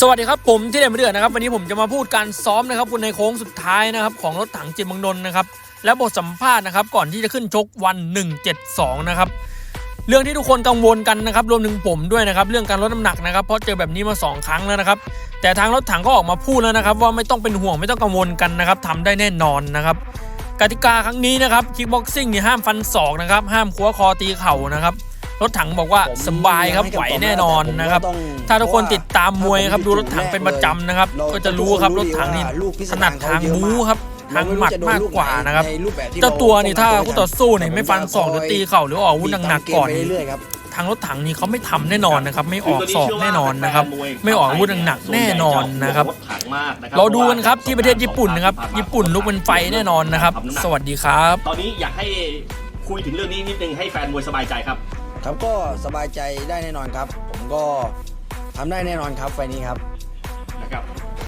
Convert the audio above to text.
สวัสดีครับผมที่เด่นมาเดือดนะครับวันนี้ผมจะมาพูดการซ้อมนะครับคุณในโค้งสุดท้ายนะครับของรถถังจิตรเมังนนนะครับและบทสัมภาษณ์นะครับก่อนที่จะขึ้นชกวัน 172 นะครับเรื่องที่ทุกคนกังวลกันนะครับรวมถึงผมด้วยนะครับเรื่องการลดน้ำหนักนะครับเพราะเจอแบบนี้มา 2 ครั้งแล้วนะครับแต่ทางรถถังก็ออกมาพูดแล้วนะครับว่าไม่ต้องเป็นห่วงไม่ต้องกังวลกันนะครับทำได้แน่นอนนะครับกติกาครั้งนี้นะครับคิกบ็อกซิ่งนี่ห้ามฟันศอกนะครับห้ามคั้วคอตีเข่านะครับ รถถังบอกว่าสบายครับไหวแน่นอนนะครับ ถ้าทุกคนติดตามมวยครับดูรถถังเป็นประจำนะครับ ก็จะรู้ครับรถถังนี่ถนัดทางบู๊ครับทางหมัดมากกว่านะครับเจ้าตัวนี่ถ้าคู่ต่อสู้นี่ไม่ฟันศอกหรือตีเข่าหรือออกอาวุธหนักๆก่อนนี่เรื่อยๆครับทางรถถังนี่เขาไม่ทำแน่นอนนะครับ ไม่ออกศอกแน่นอนนะครับ ไม่ออกอาวุธหนักๆแน่นอนนะครับเราดูกันครับที่ประเทศญี่ปุ่นนะครับ ญี่ปุ่นลุกเป็นไฟแน่นอนนะครับ สวัสดีครับ ตอนนี้อยากให้คุยถึงเรื่องนี้นิดนึงให้แฟนมวยสบายใจครับ ครับก็สบายใจได้แน่นอนครับ ผมก็ทำได้แน่นอนครับไฟนี้ครับ